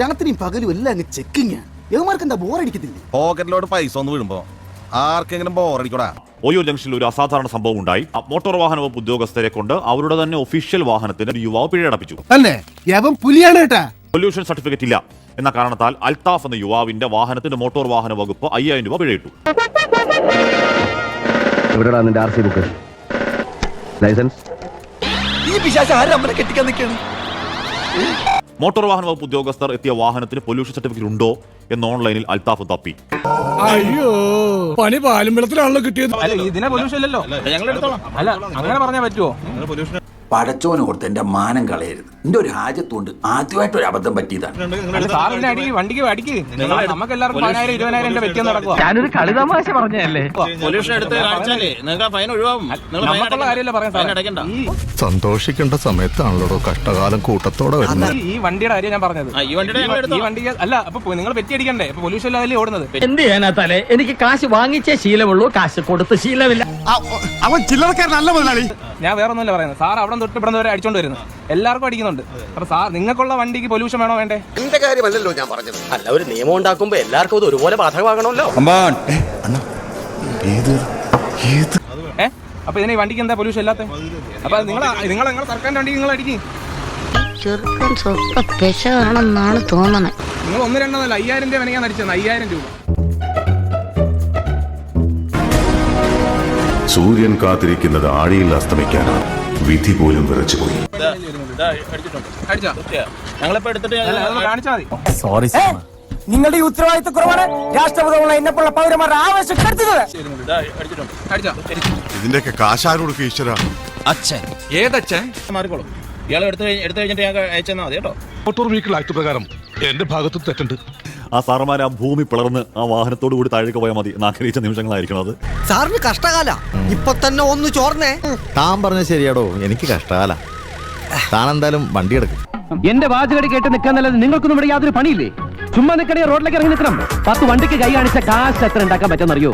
രാത്രിയും പകലും എല്ലാം അങ്ങ് ചെക്കിങ് യവന്മാർക്ക് എന്താ ബോറടിക്കത്തില്ലേ പോക്കറ്റിലോട് പൈസ ഒന്ന് വീഴുമ്പോ ആർക്കെങ്കിലും ബോറടിക്കൂടാ ഒയൂർ ജംഗ്ഷനിൽ ഒരു അസാധാരണ സംഭവം ഉണ്ടായി. മോട്ടോർ വാഹന വകുപ്പ് ഉദ്യോഗസ്ഥരെ കൊണ്ട് അവരുടെ തന്നെ ഒഫീഷ്യൽ വാഹനത്തിന് ഒരു യുവാവ് പിഴയടപ്പിച്ചു അല്ലേ? യവൻ പുലിയാണ് കേട്ടാ പൊല്യൂഷൻ സർട്ടിഫിക്കറ്റ് ഇല്ല. എന്ന കാരണത്താൽ അൽതാഫ് എന്ന യുവാവിന്റെ വാഹനത്തിന്റെ മോട്ടോർ വാഹന വകുപ്പ് അയ്യായിരം രൂപ പിഴയിട്ടു. എവിടെടാ നിന്റെ ആർ സി ബുക്ക് ലൈസൻസ് ഈ പിശാച ആരും അമ്മനെ കെട്ടിക്കാൻ നിൽക്കാണ്? മോട്ടോർ വാഹന വകുപ്പ് ഉദ്യോഗസ്ഥർ എത്തിയ വാഹനത്തിന് പൊല്യൂഷൻ സർട്ടിഫിക്കറ്റ് ഉണ്ടോ എന്ന് ഓൺലൈനിൽ അൽത്താഫ് തപ്പി. അയ്യോ പണി പാലും വെള്ളത്തിലാണല്ലോ കിട്ടിയത്. അല്ല ഇതിനെ പൊല്യൂഷൻ ഇല്ലല്ലോ. അല്ല അങ്ങനെ പറഞ്ഞാൽ പറ്റുമോ പടച്ചോനോർത്ത് എന്റെ മാനം കളയരുത്. എന്റെ ഒരു ഹാജത്തുകൊണ്ട് ആദ്യമായിട്ട് ഒരു അബദ്ധം പറ്റിയതാണ്. അല്ല ഞാനൊരു കളി തമാശ പറഞ്ഞല്ലേ സന്തോഷിക്കേണ്ട സമയത്താണല്ലോ കഷ്ടകാലം കൂട്ടത്തോടെ വരുന്നത്. ഈ വണ്ടിയുടെ കാര്യം ഞാൻ പറഞ്ഞത്. ഈ വണ്ടിയുടെ വണ്ടി അല്ല അപ്പൊ നിങ്ങൾ വെറ്റിയടിക്കണ്ടേ പൊല്യൂഷൻ ഇല്ലാതെ ഓടുന്നത്? എന്ത് ചെയ്യാനാ തലേ? എനിക്ക് കാശ് വാങ്ങിച്ചേ ശീലമുള്ളൂ കാശ് കൊടുത്ത് ശീലമില്ല. അവൻ ചില്ലറക്കാരനല്ല മുതലാളി. ഞാൻ വേറെ ഒന്നുമില്ല പറയുന്നത്. സാർ അവിടെ തൊട്ട് ഇവിടെ വരെ അടിച്ചോണ്ട് വരുന്നത് എല്ലാവർക്കും അടിക്കുന്നുണ്ട്. അപ്പൊ സാർ നിങ്ങൾക്കുള്ള വണ്ടിക്ക് പൊല്യൂഷൻ വേണോ വേണ്ടേ? എന്റെ കാര്യമല്ലല്ലോ ഞാൻ പറഞ്ഞത്. അല്ല ഒരു നിയമം ഉണ്ടാക്കുമ്പോ എല്ലാവർക്കും അത് ഒരുപോലെ ബാധകമാകണമല്ലോ. ഏ അപ്പൊ ഇതിന് ഈ വണ്ടിക്ക് എന്താ പൊല്യൂഷൻ ഇല്ലാത്ത? അപ്പൊ നിങ്ങൾ നിങ്ങൾ സർക്കാരിന്റെ വണ്ടി നിങ്ങൾ അടിക്കും. ചെറുക്കൻ പെശകാണെന്നാണ് തോന്നണേ. നിങ്ങൾ ഒന്ന് രണ്ടൊന്നല്ല അയ്യായിരം രൂപ വേണമെങ്കിൽ അടിച്ചത് അയ്യായിരം രൂപ. സൂര്യൻ കാത്തിരിക്കുന്നത് ആഴിയിൽ അസ്തമിക്കാനാണ്. വിധി പോലും വിറച്ചുപോയി സോറി നിങ്ങളുടെ ഈ ഉത്തരവാദിത്തക്കുറവാണ് രാഷ്ട്രപതിയുള്ള എന്നെപ്പോലുള്ള പൗരന്മാരുടെ ആവശ്യം കെടുത്തുന്നത് ഇതാ, അടിച്ചിട്ടുണ്ട്. അടിച്ചാ? ഇതിന്റെയൊക്കെ കാശാരോട് ഈശ്വര. ഏതച്ഛൻ? മാറിക്കോളും. ഇയാൾ എടുത്ത് എടുത്തു കഴിഞ്ഞിട്ട് ഞാൻ അയച്ചെന്നാ മതി കേട്ടോ. മോട്ടോർ വെഹിക്കിൾ ആക്ട് പ്രകാരം എന്റെ ഭാഗത്ത് തെറ്റുണ്ട്. ആ സാറന്മാർ ആ ഭൂമി പിളർന്ന് ആ വാഹനത്തോടു കൂടി താഴേക്ക് പോയാൽ മതി. എന്ന് ആഗ്രഹിച്ച നിമിഷങ്ങളായിരിക്കണം അത്. സാറിന് കഷ്ടകാല. ഇപ്പൊ തന്നെ ഒന്ന് ചോർന്നേ. താൻ പറഞ്ഞ ശരിയാടോ? എനിക്ക് കഷ്ടകാല. താൻ എന്തായാലും വണ്ടി എടുക്കും. എന്റെ വാചകടി കേട്ട് നിൽക്കാൻ നല്ലത് നിങ്ങൾക്കൊന്നും ഇവിടെ യാതൊരു പണിയില്ലേ? ചുമ്മാ നിൽക്കണേ റോഡിലേക്ക് ഇറങ്ങി നിൽക്കണം. പത്ത് വണ്ടിക്ക് കൈ കാണിച്ച കാശ് എത്ര ഉണ്ടാക്കാൻ പറ്റുമെന്നറിയോ?